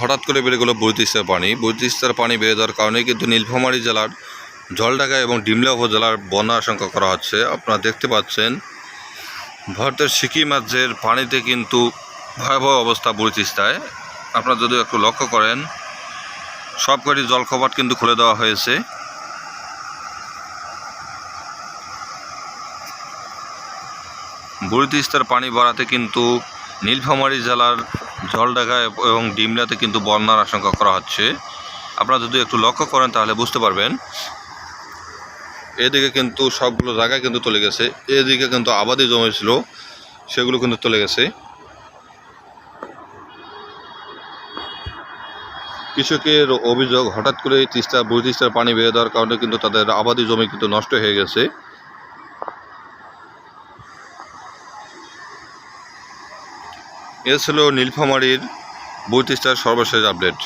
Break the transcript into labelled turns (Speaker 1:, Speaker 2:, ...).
Speaker 1: হঠাৎ করে বেড়ে গেলো বৈতিস্তার পানি। বৈতিস্তার পানি বেড়ে যাওয়ার কারণে কিন্তু নীলফামারী জেলার জলঢাকা এবং ডিমলা উপজেলার বন্যা আশঙ্কা করা হচ্ছে। আপনারা দেখতে পাচ্ছেন, ভারতের সিকিম রাজ্যের পানিতে কিন্তু ভয়াবহ অবস্থা বৈতিস্তায় আপনারা যদি একটু লক্ষ্য করেন সব কটি জলকপাট কিন্তু খুলে দেওয়া হয়েছে। বুড়ি তিস্তার পানি বাড়াতে কিন্তু নীলফামারী জেলার জলঢাকা এবং ডিমলাতে কিন্তু বন্যার আশঙ্কা করা হচ্ছে। আপনারা যদি একটু লক্ষ্য করেন তাহলে বুঝতে পারবেন। এদিকে কিন্তু সবগুলো জায়গায় কিন্তু চলে গেছে। এদিকে কিন্তু আবাদি জমি ছিল, সেগুলো কিন্তু চলে গেছে। কৃষকের অভিযোগ হঠাৎ করে তিস্তা বুড়ি তিস্তার পানি বেড়ে দেওয়ার কারণে কিন্তু তাদের আবাদি জমি কিন্তু নষ্ট হয়ে গেছে। এ ছিল নীলফামারীর বৈতিস্তার সর্বশেষ আপডেট।